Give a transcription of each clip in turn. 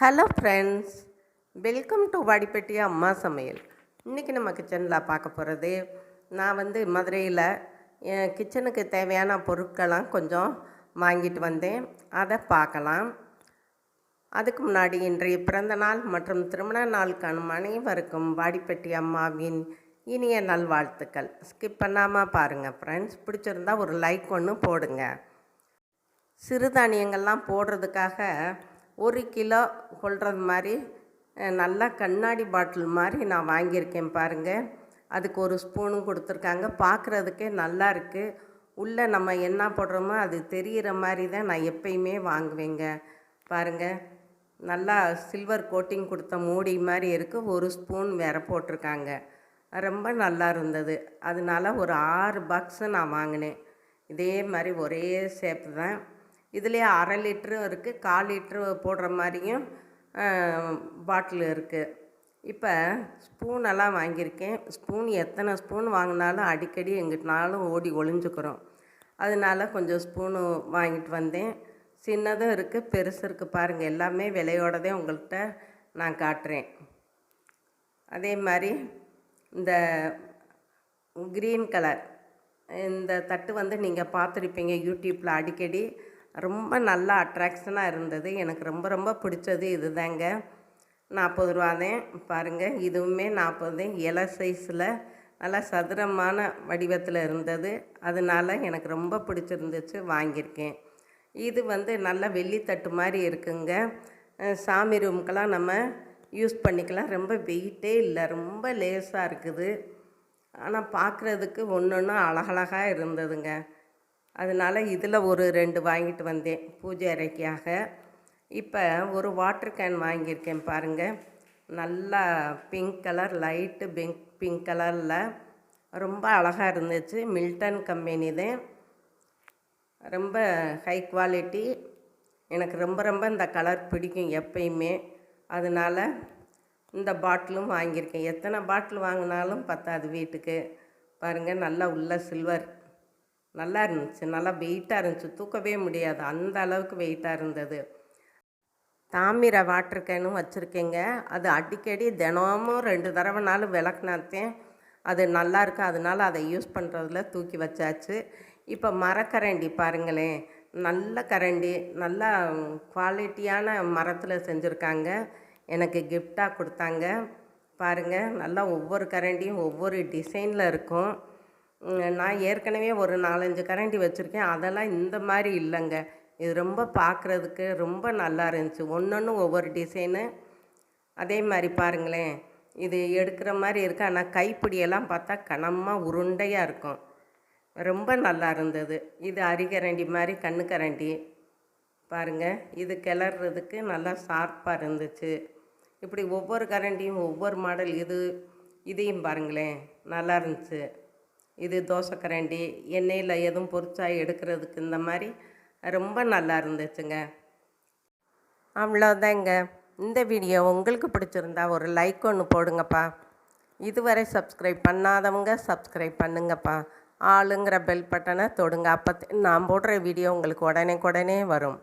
Hello friends welcome to Vadipatti அம்மா சமையல். இன்றைக்கி நம்ம கிச்சனில் பார்க்க போகிறது நான் வந்து மதுரையில் என் கிச்சனுக்கு தேவையான பொருட்கள்லாம் கொஞ்சம் வாங்கிட்டு வந்தேன். அதை பார்க்கலாம். அதுக்கு முன்னாடி இன்றைய பிறந்த நாள் மற்றும் திருமண நாளுக்கான அனைவருக்கும் வாடிப்பட்டி அம்மாவின் இனிய நல்வாழ்த்துக்கள். ஸ்கிப் பண்ணாமல் பாருங்கள் ஃப்ரெண்ட்ஸ் பிடிச்சிருந்தா ஒரு லைக் ஒன்று போடுங்க. சிறுதானியங்கள்லாம் போடுறதுக்காக ஒரு கிலோ கொள்வது மாதிரி நல்லா கண்ணாடி பாட்டில் மாதிரி நான் வாங்கியிருக்கேன் பாருங்கள் அதுக்கு ஒரு ஸ்பூனும் கொடுத்துருக்காங்க. பார்க்குறதுக்கே நல்லா இருக்குது உள்ளே நம்ம என்ன போடுறோமோ அது தெரிகிற மாதிரி தான் நான் எப்பயுமே வாங்குவேங்க. பாருங்கள் நல்லா சில்வர் கோட்டிங் கொடுத்த மூடி மாதிரி இருக்குது ஒரு ஸ்பூன் வேற போட்டிருக்காங்க. ரொம்ப நல்லா இருந்தது. அதனால ஒரு ஆறு பாக்ஸு நான் வாங்கினேன். இதே மாதிரி ஒரே ஷேப்பு தான். இதுலேயே அரை லிட்டரும் இருக்குது கால் லிட்ரு போடுற மாதிரியும் பாட்டில் இருக்குது இப்போ ஸ்பூனெல்லாம் வாங்கியிருக்கேன். ஸ்பூன் எத்தனை ஸ்பூன் வாங்கினாலும் அடிக்கடி எங்கிட்டனாலும் ஓடி ஒளிஞ்சுக்கிறோம். அதனால கொஞ்சம் ஸ்பூனு வாங்கிட்டு வந்தேன். சின்னதும் இருக்குது பெருசு இருக்குது பாருங்கள் எல்லாமே விலையோடதே உங்கள்கிட்ட நான் காட்டுறேன். அதே மாதிரி இந்த க்ரீன் கலர் இந்த தட்டு வந்து நீங்கள் பார்த்துருப்பீங்க யூடியூப்பில் அடிக்கடி ரொம்ப நல்லா அட்ராக்ஷனாக இருந்தது. எனக்கு ரொம்ப ரொம்ப பிடிச்சது இதுதாங்க. நாற்பது ரூபாதேன் பாருங்கள் இதுவுமே நாற்பது இலை சைஸில் நல்லா சதுரமான வடிவத்தில் இருந்தது. அதனால் எனக்கு ரொம்ப பிடிச்சிருந்துச்சு வாங்கியிருக்கேன். இது வந்து நல்ல வெள்ளித்தட்டு மாதிரி இருக்குங்க. சாமி ரூமுக்கெல்லாம் நம்ம யூஸ் பண்ணிக்கலாம். ரொம்ப வெயிட்டே இல்லை. ரொம்ப லேஸாக இருக்குது. ஆனால் பார்க்குறதுக்கு ஒன்று ஒன்று அழகழகாக இருந்ததுங்க. அதனால் இதில் ஒரு ரெண்டு வாங்கிட்டு வந்தேன் பூஜை அறைக்காக. இப்போ ஒரு வாட்டர் கேன் வாங்கியிருக்கேன் பாருங்கள் நல்லா pink colour light pink pink கலரில் ரொம்ப அழகாக இருந்துச்சு. மில்டன் கம்பெனி தான் ரொம்ப ஹை குவாலிட்டி எனக்கு ரொம்ப ரொம்ப இந்த கலர் பிடிக்கும் எப்பயுமே. அதனால் இந்த பாட்டிலும் வாங்கியிருக்கேன். எத்தனை பாட்டில் வாங்கினாலும் பத்தாது வீட்டுக்கு. பாருங்கள் நல்லா உள்ள சில்வர் நல்லா இருந்துச்சு நல்லா வெயிட்டாக இருந்துச்சு. தூக்கவே முடியாது. அந்த அளவுக்கு வெயிட்டாக இருந்தது. தாமிர வாட்டர் கேனும் வச்சுருக்கேங்க. அது அடிக்கடி தினமும் ரெண்டு தடவைனாலும் விளக்குனாத்தேன் அது நல்லா இருக்கு. அதனால அதை யூஸ் பண்ணுறதுல தூக்கி வச்சாச்சு. இப்போ மரக்கரண்டி பாருங்களேன். நல்ல கரண்டி நல்லா குவாலிட்டியான மரத்தில் செஞ்சுருக்காங்க. எனக்கு கிஃப்டாக கொடுத்தாங்க. பாருங்கள் நல்லா ஒவ்வொரு கரண்டியும் ஒவ்வொரு டிசைனில் இருக்கும். நான் ஏற்கனவே ஒரு நாலஞ்சு கரண்டி வச்சுருக்கேன். அதெல்லாம் இந்த மாதிரி இல்லைங்க. இது ரொம்ப பார்க்குறதுக்கு ரொம்ப நல்லா இருந்துச்சு. ஒன்று ஒவ்வொரு டிசைனு. அதே மாதிரி பாருங்களேன். இது எடுக்கிற மாதிரி இருக்கு. ஆனால் கைப்பிடியெல்லாம் பார்த்தா கனமாக உருண்டையாக இருக்கும். ரொம்ப நல்லா இருந்தது. இது அரிகரண்டி மாதிரி கண்ணு கரண்டி. பாருங்கள் இது கிளறதுக்கு நல்லா ஷார்ப்பாக இருந்துச்சு. இப்படி ஒவ்வொரு கரண்டியும் ஒவ்வொரு மாடல் இது இதையும் பாருங்களேன். நல்லா இருந்துச்சு. இது தோசை கரண்டி எண்ணெயில் எதுவும் பொரிச்சா எடுக்கிறதுக்கு இந்த மாதிரி ரொம்ப நல்லா இருந்துச்சுங்க. அவ்வளோதாங்க. இந்த வீடியோ உங்களுக்கு பிடிச்சிருந்தா ஒரு லைக் ஒன்று போடுங்கப்பா. இதுவரை சப்ஸ்கிரைப் பண்ணாதவங்க சப்ஸ்கிரைப் பண்ணுங்கப்பா. ஆளுங்கிற பெல் பட்டனை தொடுங்க. அப்போ நான் போடுற வீடியோ உங்களுக்கு உடனே உடனே வரும்.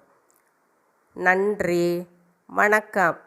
நன்றி. வணக்கம்.